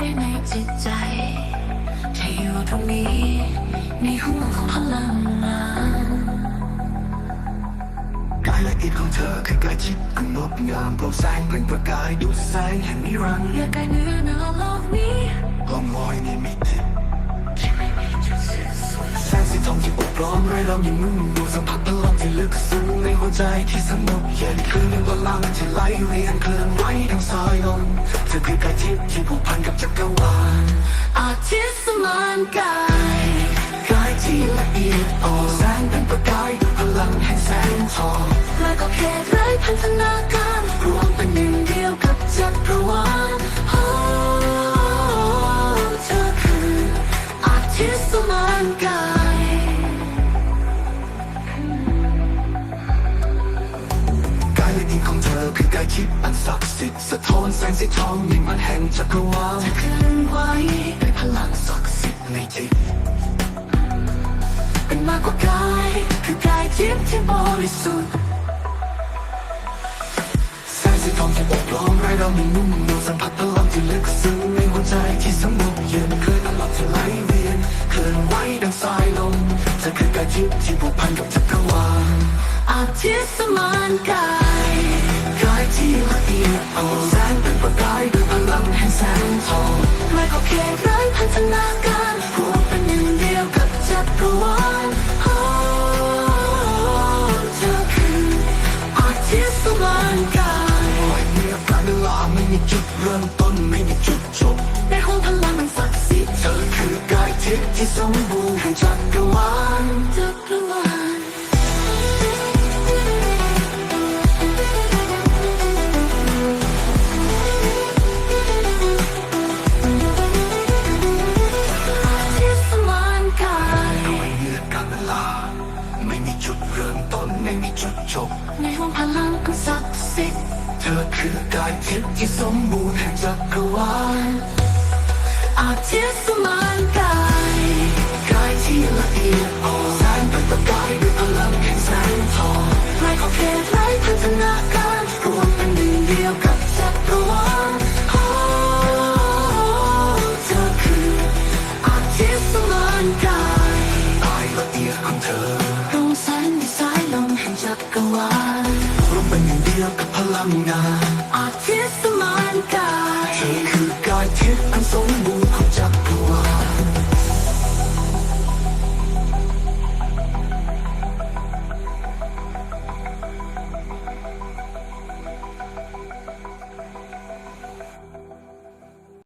ในจิตใจที่อยู่ตรงนี้ในห้วงของพลังงานกายละเอียดของเธอคือกายจิตอันงดงามโปร่งแสงเปล่งประกายดุจแสงแห่งนิรันดร์เลือกกายเนื้อเนือโลกนี้ล่องลอยในมิติที่ไม่มีจุดสิ้นสุดแสงสีทองที่อบล้อมไร้เรายังนุ่มดูสัมผัส หัวใจที่สงบเย็นคือหนึ่งพลังที่ไหลเวียนเคลื่อนไหวทั้งสายลมเธอคือกายทิพย์ที่ผูกพันกับจักรวาลอาทิตย์สมานกายกายที่ละเอียดอ่อนแสงเป็นประกายด้วยพลังแห่งแสงทองและก็เขตไร้พันธนาการรวมเป็นหนึ่งเดียวกับจักรวาลเธอคืออาทิตย์สมานกาย ของเธอคือกายทิพย์อันศักดิ์สิทธิ์สะท้อนแสงสีทองยิ่งมันแห่งจักรวาลเคลื่อนไหวด้วยพลังศักดิ์สิทธิ์ในจิตเป็นมากกว่ากายคือกายทิพย์ที่บริสุทธิ์แสงสีทองที่อบล้อมไร้เรามีนุ่มนวลสัมผัสพลังที่ลึกซึ้งในหัวใจที่สงบเย็นเคลื่อนตลอดที่ไหลเวียนเคลื่อนไหวดังสายลมเธอคือกายทิพย์ที่ผูกพันกับจักรวาลอาทิตย์สมานกายกายที่ละเอียดอ่อนแสงเป็นประกายด้วยพลังแห่งแสงทองและก็เขตไร้พันธนาการรวมเป็นหนึ่งเดียวกับจักรวาลโอ้เธอคืออาทิตย์สมานกายปล่อยเมื่อการเวลาไม่มีจุดเริ่มต้นไม่มีจุดจบในห้องพลังมันศักดิ์สิทธิ์เธอคือกายทิพย์ที่สมบูรณ์แห่งจักรวาลจักรวาล จุดเริ่มต้นไม่มีจุดจบ ในห้องพลังอันศักดิ์สิทธิ์เธอคือกายทิพย์ที่สมบูรณ์แห่งจักรวาลอาทิตย์สมานกาย Nga.